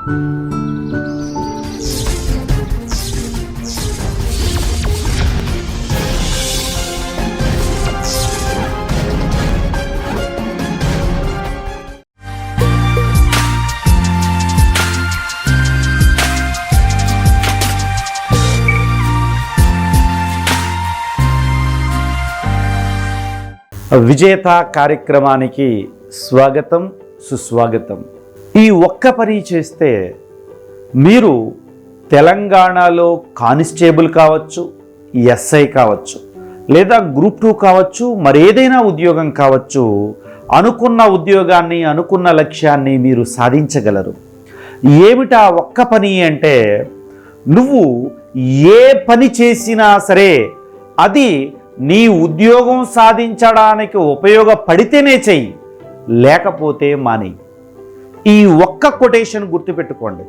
విజేత కార్యక్రమానికి స్వాగతం సుస్వాగతం. ఈ ఒక్క పని చేస్తే మీరు తెలంగాణలో కానిస్టేబుల్ కావచ్చు ఎస్ఐ కావచ్చు లేదా గ్రూప్ టూ కావచ్చు మరేదైనా ఉద్యోగం కావచ్చు అనుకున్న ఉద్యోగాన్ని అనుకున్న లక్ష్యాన్ని మీరు సాధించగలరు. ఏమిటా ఒక్క పని అంటే నువ్వు ఏ పని చేసినా సరే అది నీ ఉద్యోగం సాధించడానికి ఉపయోగపడితేనే చెయ్యి లేకపోతే మాని ఈ ఒక్క కొటేషన్ గుర్తుపెట్టుకోండి.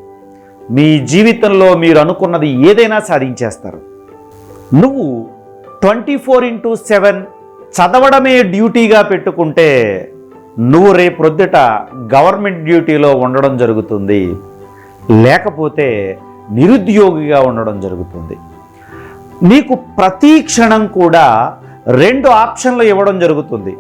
మీ జీవితంలో మీరు అనుకున్నది ఏదైనా సాధించేస్తారు. నువ్వు ట్వంటీ ఫోర్ ఇంటూ సెవెన్ చదవడమే డ్యూటీగా పెట్టుకుంటే నువ్వు రేపొద్దుట గవర్నమెంట్ డ్యూటీలో ఉండడం జరుగుతుంది. లేకపోతే నిరుద్యోగిగా ఉండడం జరుగుతుంది. నీకు ప్రతి క్షణం కూడా రెండు ఆప్షన్లు ఇవ్వడం జరుగుతుంది.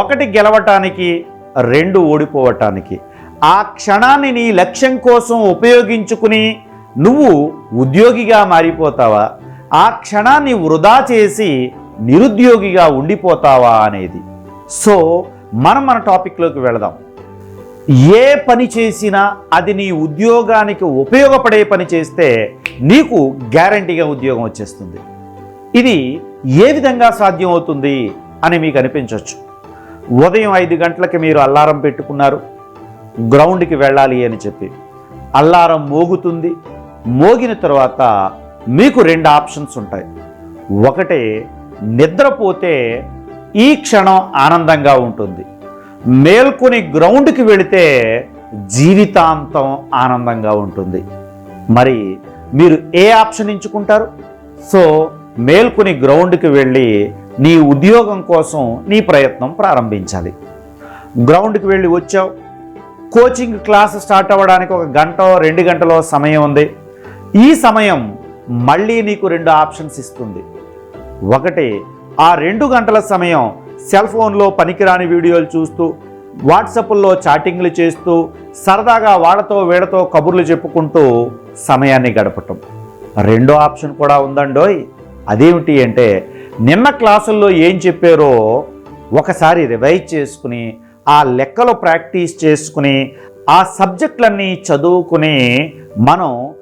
ఒకటి గెలవటానికి రెండు ఓడిపోవటానికి. ఆ క్షణాన్ని నీ లక్ష్యం కోసం ఉపయోగించుకుని నువ్వు ఉద్యోగిగా మారిపోతావా? ఆ క్షణాన్ని వృధా చేసి నిరుద్యోగిగా ఉండిపోతావా అనేది. సో మనం మన టాపిక్లోకి వెళదాం. ఏ పని చేసినా అది నీ ఉద్యోగానికి ఉపయోగపడే పని చేస్తే నీకు గ్యారంటీగా ఉద్యోగం వచ్చేస్తుంది. ఇది ఏ విధంగా సాధ్యం అవుతుంది అని మీకు అనిపించవచ్చు ఉదయం ఐదు గంటలకి మీరు అల్లారం పెట్టుకున్నారు. గ్రౌండ్కి వెళ్ళాలి అని చెప్పి. అల్లారం మోగుతుంది. మోగిన తర్వాత మీకు రెండు ఆప్షన్స్ ఉంటాయి. ఒకటి నిద్రపోతే ఈ క్షణం ఆనందంగా ఉంటుంది. మేల్కొని గ్రౌండ్కి వెళితే జీవితాంతం ఆనందంగా ఉంటుంది. మరి మీరు ఏ ఆప్షన్ ఎంచుకుంటారు? సో మేల్కొని గ్రౌండ్కి వెళ్ళి నీ ఉద్యోగం కోసం నీ ప్రయత్నం ప్రారంభించాలి. గ్రౌండ్కి వెళ్ళి వచ్చావు. కోచింగ్ క్లాస్ స్టార్ట్ అవ్వడానికి ఒక గంట రెండు గంటలో సమయం ఉంది. ఈ సమయం మళ్ళీ నీకు రెండు ఆప్షన్స్ ఇస్తుంది. ఒకటి ఆ రెండు గంటల సమయం సెల్ ఫోన్లో పనికిరాని వీడియోలు చూస్తూ వాట్సాప్లో చాటింగ్లు చేస్తూ సరదాగా వాళ్ళతో వీడతో కబుర్లు చెప్పుకుంటూ సమయాన్ని గడపటం. రెండో ఆప్షన్ కూడా ఉందండోయ్. అదేమిటి అంటే నిన్న క్లాసుల్లో ఏం చెప్పారో ఒకసారి రివైజ్ చేసుకుని ఆ లెక్కలు ప్రాక్టీస్ చేసుకుని ఆ సబ్జెక్టులన్నీ చదువుకుని మనం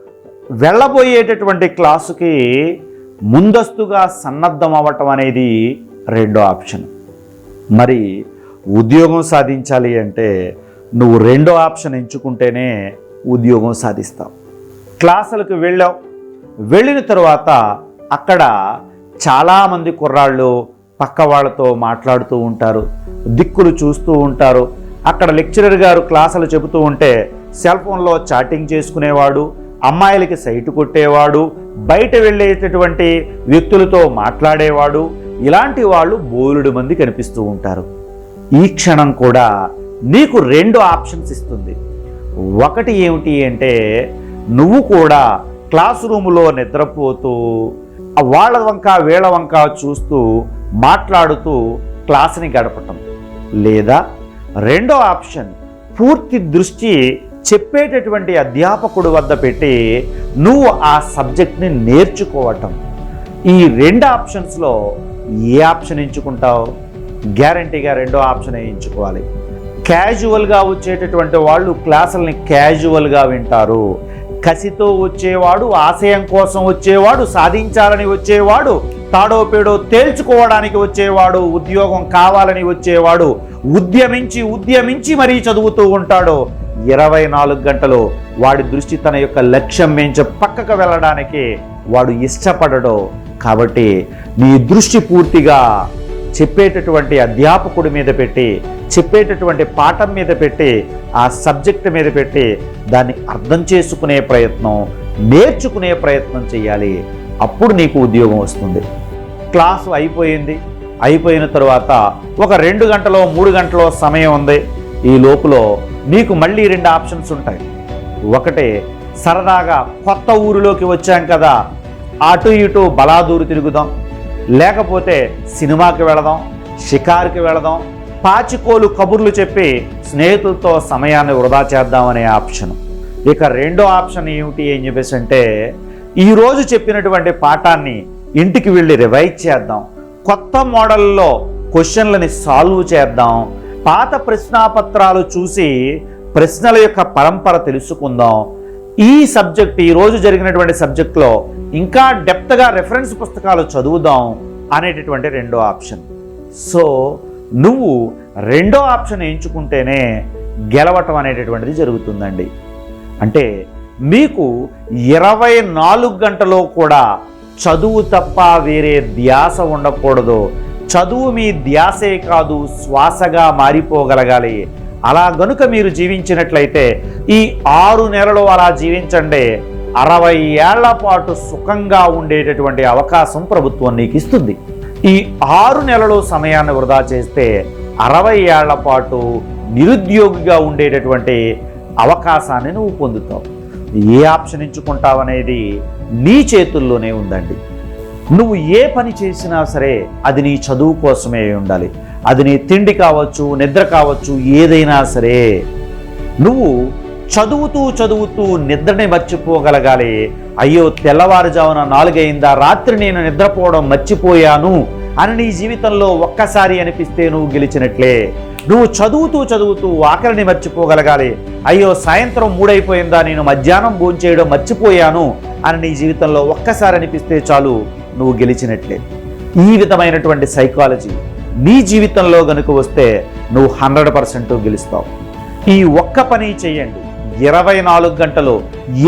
వెళ్ళబోయేటటువంటి క్లాసుకి ముందస్తుగా సన్నద్ధం అవ్వటం అనేది రెండో ఆప్షన్. మరి ఉద్యోగం సాధించాలి అంటే నువ్వు రెండో ఆప్షన్ ఎంచుకుంటేనే ఉద్యోగం సాధిస్తావు. క్లాసులకు వెళ్ళావు. వెళ్ళిన తర్వాత అక్కడ చాలామంది కుర్రాళ్ళు పక్క వాళ్ళతో మాట్లాడుతూ ఉంటారు దిక్కులు చూస్తూ ఉంటారు. అక్కడ లెక్చరర్ గారు క్లాసులు చెబుతూ ఉంటే సెల్ ఫోన్లో చాటింగ్ చేసుకునేవాడు అమ్మాయిలకి సైటు కొట్టేవాడు బయట వెళ్ళేటటువంటి వ్యక్తులతో మాట్లాడేవాడు. ఇలాంటి వాళ్ళు బోలుడు మంది కనిపిస్తూ ఉంటారు. ఈ క్షణం కూడా నీకు రెండు ఆప్షన్స్ ఇస్తుంది. ఒకటి ఏమిటి అంటే నువ్వు కూడా క్లాస్ రూములో నిద్రపోతూ వాళ్ళ వంక వీళ్ళ వంక చూస్తూ మాట్లాడుతూ క్లాస్ని గడపటం. లేదా రెండో ఆప్షన్ పూర్తి దృష్టి చెప్పేటటువంటి అధ్యాపకుడు వద్ద పెట్టి నువ్వు ఆ సబ్జెక్ట్ని నేర్చుకోవటం. ఈ రెండు ఆప్షన్స్లో ఏ ఆప్షన్ ఎంచుకుంటావు? గ్యారంటీగా రెండో ఆప్షన్ ఎంచుకోవాలి. క్యాజువల్గా వచ్చేటటువంటి వాళ్ళు క్లాసుల్ని క్యాజువల్గా వింటారు. కసితో వచ్చేవాడు ఆశయం కోసం వచ్చేవాడు సాధించాలని వచ్చేవాడు తాడో పేడో తేల్చుకోవడానికి వచ్చేవాడు ఉద్యోగం కావాలని వచ్చేవాడు ఉద్యమించి ఉద్యమించి మరీ చదువుతూ ఉంటాడు. ఇరవై నాలుగు గంటలు వాడి దృష్టి తన యొక్క లక్ష్యం మించి పక్కకు వెళ్ళడానికి వాడు ఇష్టపడడు. కాబట్టి నీ దృష్టి పూర్తిగా చెప్పేటటువంటి అధ్యాపకుడి మీద పెట్టి చెప్పేటటువంటి పాఠం మీద పెట్టి ఆ సబ్జెక్ట్ మీద పెట్టి దాన్ని అర్థం చేసుకునే ప్రయత్నం నేర్చుకునే ప్రయత్నం చేయాలి అప్పుడు నీకు ఉద్యోగం వస్తుంది. క్లాసు అయిపోయింది. అయిపోయిన తర్వాత ఒక రెండు గంటలో మూడు గంటలో సమయం ఉంది. ఈ లోపల నీకు మళ్ళీ రెండు ఆప్షన్స్ ఉంటాయి. ఒకటే సరదాగా కొత్త ఊరిలోకి వచ్చాం కదా. అటు ఇటు బలాదూరు తిరుగుదాం. లేకపోతే సినిమాకి వెళదాం షికార్కి వెళదాం పాచికోలు కబుర్లు చెప్పి స్నేహితులతో సమయాన్ని వృధా చేద్దామనే ఆప్షన్. ఇక రెండో ఆప్షన్ ఏమిటి అని చెప్పేసి అంటే ఈరోజు చెప్పినటువంటి పాఠాన్ని ఇంటికి వెళ్ళి రివైజ్ చేద్దాం. కొత్త మోడల్లో క్వశ్చన్లని సాల్వ్ చేద్దాం. పాత ప్రశ్నాపత్రాలు చూసి ప్రశ్నల యొక్క పరంపర తెలుసుకుందాం. ఈ సబ్జెక్ట్ ఈ రోజు జరిగినటువంటి సబ్జెక్ట్లో ఇంకా డెప్త్గా రెఫరెన్స్ పుస్తకాలు చదువుదాం అనేటటువంటి రెండో ఆప్షన్. సో నువ్వు రెండో ఆప్షన్ ఎంచుకుంటేనే గెలవటం అనేటటువంటిది జరుగుతుందండి. అంటే మీకు ఇరవై నాలుగు గంటలో కూడా చదువు తప్ప వేరే ధ్యాస ఉండకూడదు. చదువు మీ ధ్యాసే కాదు శ్వాసగా మారిపోగలగాలి. అలా గనుక మీరు జీవించినట్లయితే ఈ ఆరు నెలలు అలా జీవించండి. అరవై ఏళ్ళ పాటు సుఖంగా ఉండేటటువంటి అవకాశం ప్రభుత్వం నీకు ఇస్తుంది. ఈ ఆరు నెలలు సమయాన్ని వృధా చేస్తే అరవై ఏళ్ళ పాటు నిరుద్యోగిగా ఉండేటటువంటి అవకాశాన్ని నువ్వు పొందుతావు. ఏ ఆప్షన్ ఎంచుకుంటావు అనేది నీ చేతుల్లోనే ఉందండి. నువ్వు ఏ పని చేసినా సరే అది నీ చదువు కోసమే ఉండాలి. అది నీ తిండి కావచ్చు నిద్ర కావచ్చు ఏదైనా సరే. నువ్వు చదువుతూ చదువుతూ నిద్రని మర్చిపోగలగాలి. అయ్యో తెల్లవారుజామున నాలుగైందా రాత్రి నేను నిద్రపోవడం మర్చిపోయాను అని నీ జీవితంలో ఒక్కసారి అనిపిస్తే నువ్వు గెలిచినట్లే. నువ్వు చదువుతూ చదువుతూ ఆకలిని మర్చిపోగలగాలి. అయ్యో సాయంత్రం మూడైపోయిందా నేను మధ్యాహ్నం భోంచేయడం మర్చిపోయాను అని నీ జీవితంలో ఒక్కసారి అనిపిస్తే చాలు నువ్వు గెలిచినట్లే. ఈ విధమైనటువంటి సైకాలజీ నీ జీవితంలో గనుక వస్తే నువ్వు హండ్రెడ్ పర్సెంట్ గెలుస్తావు. ఈ ఒక్క పని చేయండి. ఇరవై నాలుగు గంటలు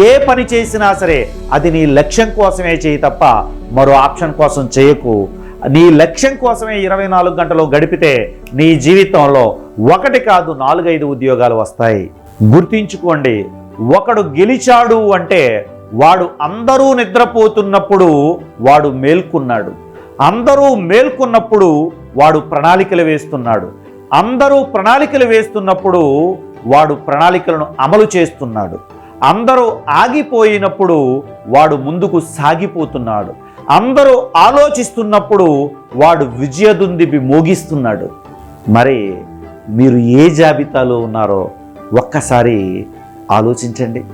ఏ పని చేసినా సరే అది నీ లక్ష్యం కోసమే చేయి తప్ప మరో ఆప్షన్ కోసం చేయకు. నీ లక్ష్యం కోసమే ఇరవై నాలుగు గంటలు గడిపితే నీ జీవితంలో ఒకటి కాదు నాలుగైదు ఉద్యోగాలు వస్తాయి. గుర్తించుకోండి ఒకడు గెలిచాడు అంటే వాడు అందరూ నిద్రపోతున్నప్పుడు వాడు మేల్కొన్నాడు. అందరూ మేల్కొన్నప్పుడు వాడు ప్రణాళికలు వేస్తున్నాడు. అందరూ ప్రణాళికలు వేస్తున్నప్పుడు వాడు ప్రణాళికలను అమలు చేస్తున్నాడు. అందరూ ఆగిపోయినప్పుడు వాడు ముందుకు సాగిపోతున్నాడు. అందరూ ఆలోచిస్తున్నప్పుడు వాడు విజయదుందిబి మోగిస్తున్నాడు. మరి మీరు ఏ జాబితాలో ఉన్నారో ఒక్కసారి ఆలోచించండి.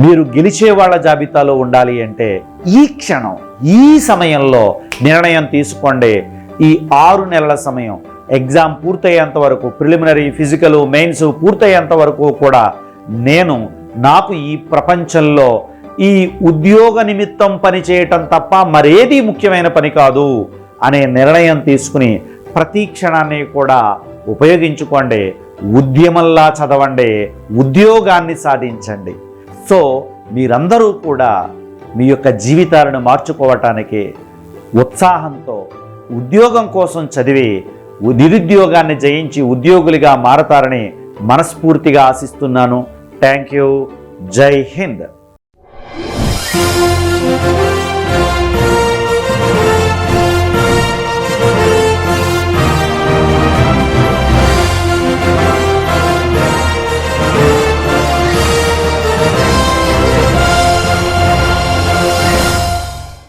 మీరు గెలిచే వాళ్ళ జాబితాలో ఉండాలి అంటే ఈ క్షణం ఈ సమయంలో నిర్ణయం తీసుకోండి. ఈ ఆరు నెలల సమయం. ఎగ్జామ్ పూర్తయ్యేంత వరకు ప్రిలిమినరీ ఫిజికల్ మెయిన్స్ పూర్తయ్యేంత వరకు కూడా నేను నాకు ఈ ప్రపంచంలో ఈ ఉద్యోగ నిమిత్తం పని చేయటం తప్ప మరేది ముఖ్యమైన పని కాదు అనే నిర్ణయం తీసుకుని ప్రతి క్షణాన్ని కూడా ఉపయోగించుకోండి. ఉద్యమంలా చదవండి. ఉద్యోగాన్ని సాధించండి. సో మీరందరూ కూడా మీ యొక్క జీవితాలను మార్చుకోవటానికి ఉత్సాహంతో ఉద్యోగం కోసం చదివి నిరుద్యోగాన్ని జయించి ఉద్యోగులుగా మారతారని మనస్ఫూర్తిగా ఆశిస్తున్నాను. థ్యాంక్ యూ జై హింద్.